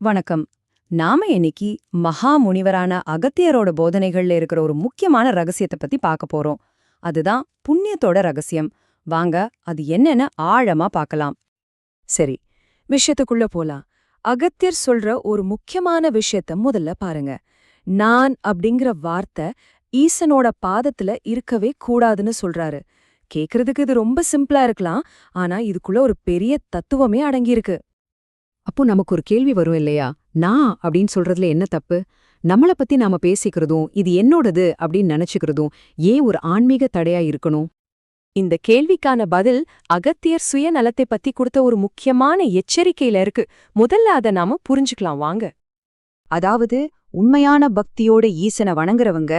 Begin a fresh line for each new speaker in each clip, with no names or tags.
வணக்கம். நாம இன்னைக்கு மகா முனிவரான அகத்தியரோட போதனைகள்ல இருக்கிற ஒரு முக்கியமான ரகசியத்தை பத்தி பார்க்க போறோம். அதுதான் புண்ணியத்தோட ரகசியம். வாங்க அது என்னன்னு ஆழமா பார்க்கலாம்.
சரி விஷயத்துக்குள்ள போலாம். அகத்தியர் சொல்ற ஒரு முக்கியமான விஷயத்த முதல்ல பாருங்க. நான் அப்படிங்கிற வார்த்தை ஈசனோட பாதத்துல இருக்கவே கூடாதுன்னு சொல்றாரு. கேக்குறதுக்கு இது ரொம்ப சிம்பிளா இருக்கலாம். ஆனா இதுக்குள்ள ஒரு பெரிய தத்துவமே அடங்கியிருக்கு.
அப்போ நமக்கு ஒரு கேள்வி வரும் இல்லையா? நான் அப்படின்னு சொல்றதுல என்ன தப்பு? நம்மள பத்தி நாம பேசிக்கிறதும் இது என்னோடது அப்படின்னு நினைச்சுக்கிறதும் ஏன் ஒரு ஆன்மீக தடையா இருக்கணும்?
இந்த கேள்விக்கான பதில் அகத்தியர் சுயநலத்தை பத்தி கொடுத்த ஒரு முக்கியமான எச்சரிக்கையில இருக்கு. முதல்ல அதை நாம புரிஞ்சுக்கலாம் வாங்க.
அதாவது உண்மையான பக்தியோட ஈசனை வணங்குறவங்க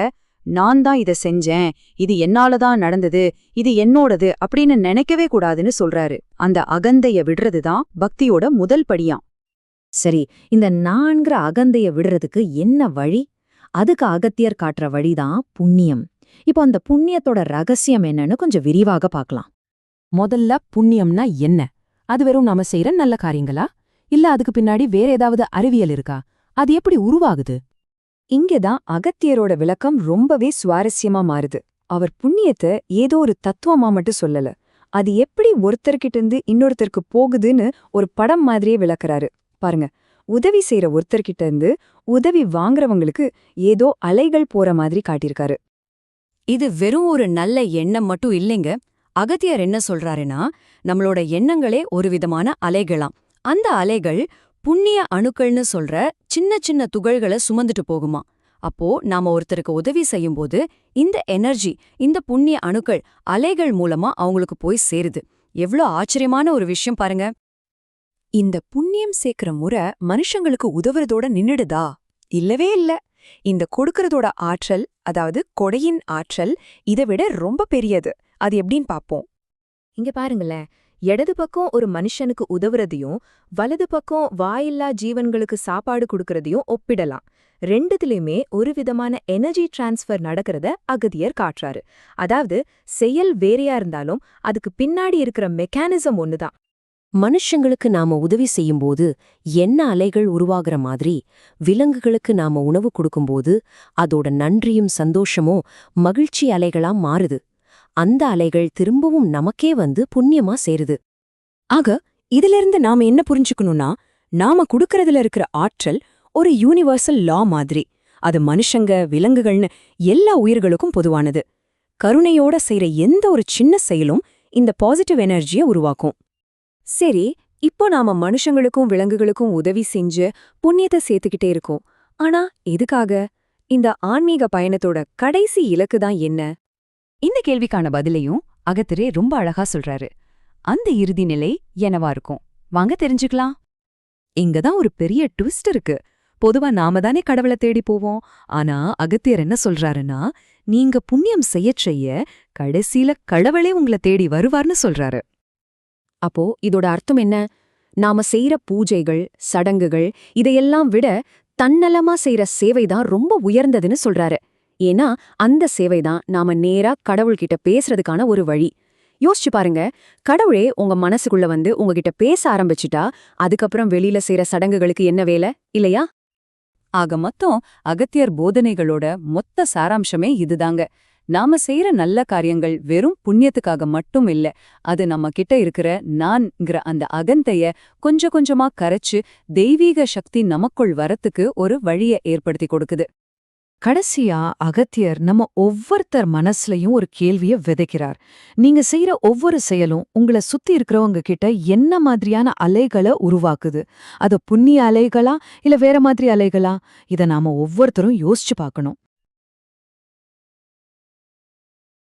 நான் தான் இத செஞ்சேன் இது என்னால தான் நடந்தது இது என்னோடது அப்படின்னு நினைக்கவே கூடாதுன்னு சொல்றாரு. அந்த அகந்தைய விடுறது தான் பக்தியோட முதல் படியாம்
சரி இந்த நான்கிற அகந்தைய விடுறதுக்கு என்ன வழி? அதுக்கு அகத்தியர் காட்டுற வழிதான் புண்ணியம். இப்போ அந்த புண்ணியத்தோட ரகசியம் என்னன்னு கொஞ்சம் விரிவாக பார்க்கலாம்.
முதல்ல புண்ணியம்னா என்ன? அது வெறும் நாம செய்யற நல்ல காரியங்களா? இல்ல அதுக்கு பின்னாடி வேற ஏதாவது அறிவியல் இருக்கா? அது எப்படி உருவாகுது?
இங்கதான் அகத்தியரோட விளக்கம் ரொம்பவே சுவாரஸ்யமா மாறுது. அவர் புண்ணியத்தை ஏதோ ஒரு தத்துவமா மட்டும் சொல்லல. அது எப்படி ஒருத்தர்கிட்ட இருந்து இன்னொருத்தருக்கு போகுதுன்னு ஒரு படம் மாதிரியே விளக்குறாரு. பாருங்க உதவி செய்யற ஒருத்தர்கிட்ட இருந்து உதவி வாங்குறவங்களுக்கு ஏதோ அலைகள் போற மாதிரி காட்டியிருக்காரு.
இது வெறும் ஒரு நல்ல எண்ணம் மட்டும் இல்லைங்க. அகத்தியர் என்ன சொல்றாருன்னா நம்மளோட எண்ணங்களே ஒரு விதமான அலைகளாம். அந்த அலைகள் புண்ணிய அணுக்கள்னு சொல்ற சின்ன சின்ன துகள்களை சுமந்துட்டு போகுமா? அப்போ நாம ஒருத்தருக்கு உதவி செய்யும்போது இந்த எனர்ஜி இந்த புண்ணிய அணுக்கள் அலைகள் மூலமா அவங்களுக்கு போய் சேருது. எவ்ளோ ஆச்சரியமான ஒரு விஷயம் பாருங்க.
இந்த புண்ணியம் சேர்க்கிற முறை மனுஷங்களுக்கு உதவுறதோட நின்னுடுதா? இல்லவே இல்ல. இந்த கொடுக்கறதோட ஆற்றல் அதாவது கொடையின் ஆற்றல் இதை விட ரொம்ப பெரியது. அது எப்படின்னு பாப்போம். இங்க பாருங்களேன். இடது பக்கம் ஒரு மனுஷனுக்கு உதவுறதையும் வலது பக்கம் வாயில்லா ஜீவன்களுக்கு சாப்பாடு கொடுக்கறதையும் ஒப்பிடலாம். ரெண்டுத்துலயுமே ஒரு விதமான எனர்ஜி டிரான்ஸ்ஃபர் நடக்கிறத அகதியர் காட்டுறாரு. அதாவது செயல் வேறையா இருந்தாலும் அதுக்கு பின்னாடி இருக்கிற மெக்கானிசம் ஒண்ணுதான்.
மனுஷங்களுக்கு நாம உதவி செய்யும்போது என்ன அலைகள் உருவாகிற மாதிரி விலங்குகளுக்கு நாம உணவு கொடுக்கும்போது அதோட நன்றியும் சந்தோஷமும் மகிழ்ச்சி அலைகளா மாறுது. அந்த அலைகள் திரும்பவும் நமக்கே வந்து புண்ணியமா சேருது.
ஆக இதிலிருந்து நாம என்ன புரிஞ்சுக்கணும்னா நாம குடுக்கறதுல இருக்கிற ஆற்றல் ஒரு யூனிவர்சல் லா மாதிரி. அது மனுஷங்க விலங்குகள்னு எல்லா உயிர்களுக்கும் பொதுவானது. கருணையோட செய்யற எந்த ஒரு சின்ன செயலும் இந்த பாசிட்டிவ் எனர்ஜியை உருவாக்கும். சரி இப்போ நாம மனுஷங்களுக்கும் விலங்குகளுக்கும் உதவி செஞ்சு புண்ணியத்தை சேர்த்துக்கிட்டே இருக்கோம். ஆனா எதுக்காக? இந்த ஆன்மீக பயணத்தோட கடைசி இலக்கு தான் என்ன? இந்த கேள்விக்கான பதிலையும் அகத்திரே ரொம்ப அழகா சொல்றாரு. அந்த இறுதி நிலை என்னவா இருக்கும்? வாங்க தெரிஞ்சுக்கலாம். இங்கதான் ஒரு பெரிய ட்விஸ்ட் இருக்கு. பொதுவா நாம தானே கடவுளை தேடி போவோம். ஆனா அகத்தியர் என்ன சொல்றாருன்னா நீங்க புண்ணியம் செய்யச் செய்ய கடைசியில கடவுளே உங்களை தேடி வருவார்னு சொல்றாரு.
அப்போ இதோட அர்த்தம் என்ன? நாம செய்யற பூஜைகள் சடங்குகள் இதையெல்லாம் விட தன்னலமா செய்யற சேவைதான் ரொம்ப உயர்ந்ததுன்னு சொல்றாரு. ஏன்னா அந்த சேவைதான் நாம நேரா கடவுள்கிட்ட பேசுறதுக்கான ஒரு வழி. யோசிச்சு பாருங்க கடவுளே உங்க மனசுக்குள்ள வந்து உங்ககிட்ட பேச ஆரம்பிச்சுட்டா அதுக்கப்புறம் வெளியில செய்யற சடங்குகளுக்கு என்ன வேலை இல்லையா?
ஆக மொத்தம் அகத்தியர் போதனைகளோட மொத்த சாராம்சமே இதுதாங்க. நாம செய்யற நல்ல காரியங்கள் வெறும் புண்ணியத்துக்காக மட்டும் இல்ல அது நம்ம கிட்ட இருக்கிற நான்ங்கிற அந்த அகந்தைய கொஞ்சம் கொஞ்சமா கரைச்சு தெய்வீக சக்தி நமக்குள் வரத்துக்கு ஒரு வழிய ஏற்படுத்தி கொடுக்குது.
கடைசியா அகத்தியர் நம்ம ஒவ்வொருத்தர் மனசுலயும் ஒரு கேள்விய விதைக்கிறார். நீங்க செய்யற ஒவ்வொரு செயலும் உங்களை சுத்தி இருக்கிறவங்க கிட்ட என்ன மாதிரியான அலைகளை உருவாக்குது? அது புண்ணிய அலைகளா இல்ல வேற மாதிரி அலைகளா? இத நாம ஒவ்வொருத்தரும் யோசிச்சு பார்க்கணும்.